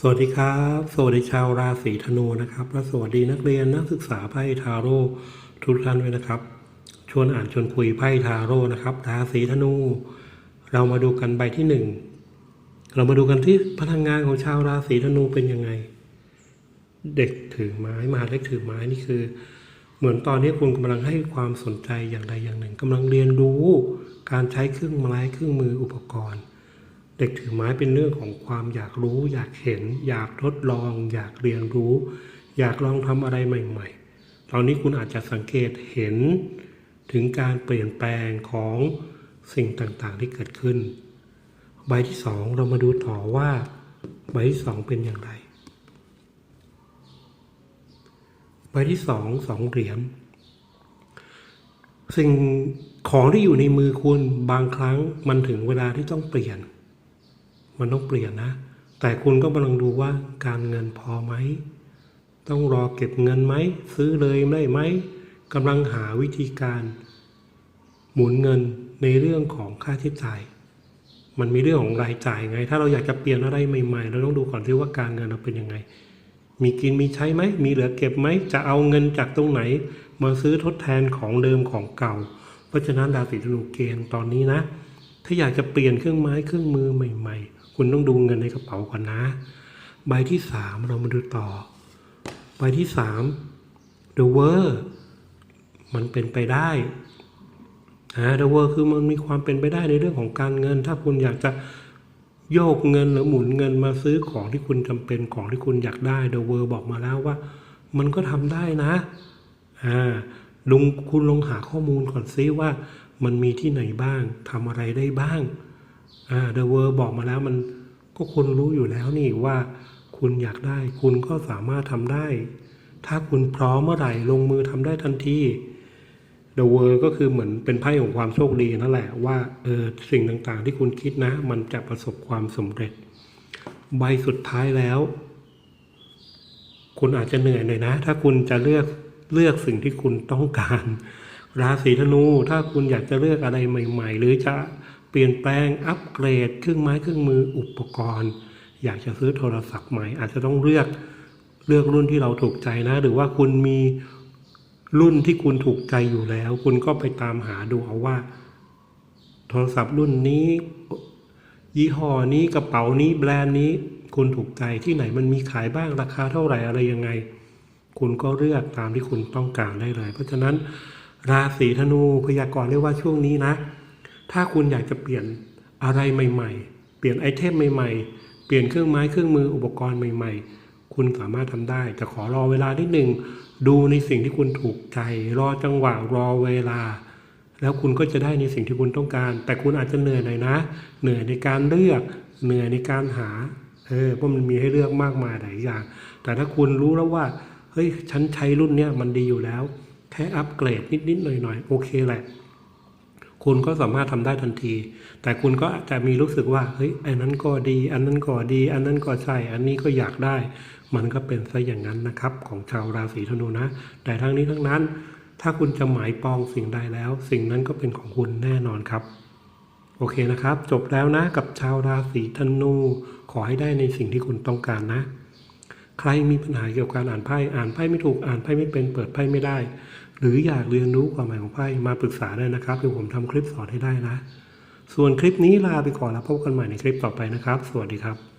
สวัสดีครับ สวัสดีชาวราศีธนูนะครับ และสวัสดีนักเรียนนักศึกษาไพ่ทาโร่ทุกท่านด้วยนะครับ ชวนอ่านชวนคุยไพ่ทาโร่นะครับ ราศีธนู เรามาดูกันใบที่หนึ่งเรามาดูกันที่พลังงานของชาวราศีธนูเป็นยังไง เด็กถือไม้มาเล็กถือไม้นี่คือ เหมือนตอนนี้คุณกำลังให้ความสนใจอย่างใดอย่างหนึ่งกำลังเรียนรู้ การใช้เครื่องไม้เครื่องมืออุปกรณ์ เด็กถือไม้เป็นเรื่องของความอยากรู้ อยากเห็น อยากทดลอง อยากเรียนรู้ อยากลองทำอะไรใหม่ๆตอนนี้คุณอาจจะสังเกตเห็นถึงการเปลี่ยนแปลงของสิ่งต่างๆที่เกิดขึ้น ใบที่สองเรามาดูต่อว่า ใบที่สองเป็นอย่างไร ใบที่สองสองเหรียญสิ่งของที่อยู่ในมือคุณบางครั้งมันถึงเวลาที่ต้องเปลี่ยน มันต้องเปลี่ยนนะ แต่คุณก็กำลังดูว่าการเงินพอไหม ต้องรอเก็บเงินไหม ซื้อเลยได้ไหมกำลังหาวิธีการ หมุนเงินในเรื่องของค่าใช้จ่าย มันมีเรื่องของรายจ่ายไง ถ้าเราอยากจะเปลี่ยนอะไรใหม่ๆ เราต้องดูก่อนที่ว่าการเงินเราเป็นยังไง มีกินมีใช้ไหม มีเหลือเก็บไหม จะเอาเงินจากตรงไหน มาซื้อทดแทนของเดิมของเก่า เพราะฉะนั้นราศีธนูเกณฑ์ตอนนี้นะ ถ้าอยากจะเปลี่ยนเครื่องไม้เครื่องมือใหม่ ๆ คุณต้องดูเงินในกระเป๋าก่อนนะ ใบที่สามเรามาดูต่อ ใบที่สาม the world มันเป็นไปได้อ่า the world คือมันมีความเป็นไปได้ในเรื่องของการเงิน ถ้าคุณอยากจะโยกเงินหรือหมุนเงินมาซื้อของที่คุณจำเป็นของที่คุณอยากได้ the world บอกมาแล้วว่า มันก็ทำได้นะอ่าลุงคุณลองหาข้อมูลก่อนซิว่ามันมีที่ไหนบ้างทำอะไรได้บ้าง่า The World บอกมาแล้วมันก็คุณรู้อยู่แล้วนี่ว่าคุณอยากได้ คุณก็สามารถทำได้ ถ้าคุณพร้อมเมื่อไหร่ลงมือทำได้ทันที The World ก็คือเหมือนเป็นไพ่ของความโชคดีนั่นแหละว่าเออสิ่งต่างๆ ที่คุณคิดนะ มันจะประสบความสำเร็จ ใบสุดท้ายแล้ว คุณอาจจะเหนื่อยหน่อยนะ ถ้าคุณจะเลือกเลือกสิ่งที่คุณต้องการ ราศีธนูถ้าคุณอยากจะเลือกอะไรใหม่ ๆ หรือจะ ลี่ยนแปลงอัปเกรด เครื่องไม้เครื่องมืออุปกรณ์ อยากจะซื้อโทรศัพท์ใหม่ อาจจะต้องเลือกเลือกรุ่นที่เราถูกใจนะ หรือว่าคุณมีรุ่นที่คุณถูกใจอยู่แล้ว คุณก็ไปตามหาดูเอาว่า โทรศัพท์รุ่นนี้ ยี่ห้อนี้กระเป๋านี้แบรนด์นี้ คุณถูกใจที่ไหนมันมีขายบ้างราคาเท่าไหร่อะไรยังไง คุณก็เลือกตามที่คุณต้องการได้เลย เพราะฉะนั้นราศีธนูพยากรณ์ได้ว่าช่วงนี้นะ ถ้าคุณอยากจะเปลี่ยนอะไรใหม่ๆ เปลี่ยนไอเทมใหม่ๆ เปลี่ยนเครื่องไม้เครื่องมืออุปกรณ์ใหม่ ๆ คุณสามารถทำได้ แต่ขอรอเวลานิดหนึ่งดูในสิ่งที่คุณถูกใจ รอจังหวะรอเวลา แล้วคุณก็จะได้ในสิ่งที่คุณต้องการ แต่คุณอาจจะเหนื่อยหน่อยนะ เหนื่อยในการเลือก เหนื่อยในการหาเออเพราะมันมีให้เลือกมากมายหลายอย่าง แต่ถ้าคุณรู้แล้วว่าเฮ้ยฉันใช้รุ่นเนี้ยมันดีอยู่แล้ว แค่อัปเกรดนิดๆหน่อยๆโอเคแหละ คุณก็สามารถทำได้ทันที แต่คุณก็อาจจะมีรู้สึกว่าเฮ้ยอันนั้นก็ดี อันนั้นก็ดี อันนั้นก็ใช่ อันนี้ก็อยากได้ มันก็เป็นซะอย่างนั้นนะครับ ของชาวราศีธนูนะ แต่ทั้งนี้ทั้งนั้น ถ้าคุณจะหมายปองสิ่งใดแล้ว สิ่งนั้นก็เป็นของคุณแน่นอนครับโอเคนะครับ จบแล้วนะกับชาวราศีธนู ขอให้ได้ในสิ่งที่คุณต้องการนะ ใครมีปัญหาเกี่ยวกับการอ่านไพ่อ่านไพ่ไม่ถูกอ่านไพ่ไม่เป็นเปิดไพ่ไม่ได้ หรืออยากเรียนรู้ความหมายของไพ่มาปรึกษาได้นะครับเดี๋ยวผมทำคลิปสอนให้ได้นะ ส่วนคลิปนี้ลาไปก่อนแล้วพบกันใหม่ในคลิปต่อไปนะครับ สวัสดีครับ